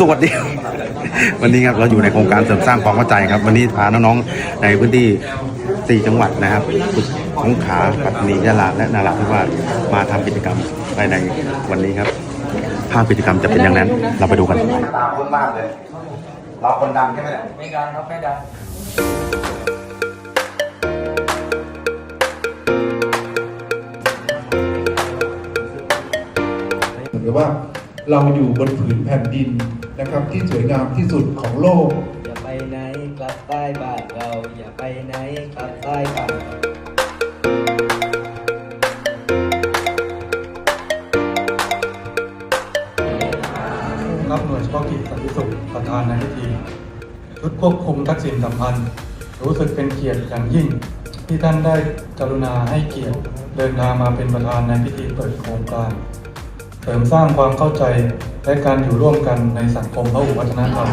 สวัสดีครับวันนี้ครับเราอยู่ในโครงการเสริมสร้างความเข้าใจครับ วันนี้พาน้องๆในพื้นที่สี่จังหวัดนะครับสงขลาปัตตานียะลาและนาราธิวาสมาทำกิจกรรมภายในวันนี้ครับ ภาพกิจกรรมจะเป็นอย่างนั้น เราไปดูกันตาคุ้นมากเลยเราคนดังใช่ไหมไม่ดังครับไม่ดังเหมือนกับว่า เราอยู่บนผืนแผ่นดินนะครับที่สวยงามที่สุดของโลก อย่าไปไหนกลับใต้บ้านเราอย่าไปไหนกลับใต้บ้านเรารับหน่วยเฉพาะกิจสันติสุขประธานในพิธีชุดควบคุมทักษิณสัมพันธ์ รู้สึกเป็นเกียรติอย่างยิ่ง ที่ท่านได้กรุณาให้เกียรติเดินทางมาเป็นประธานในพิธีเปิดโครงการ เสริมสร้างความเข้าใจและการอยู่ร่วมกันในสังคมพหุวัฒนธรรม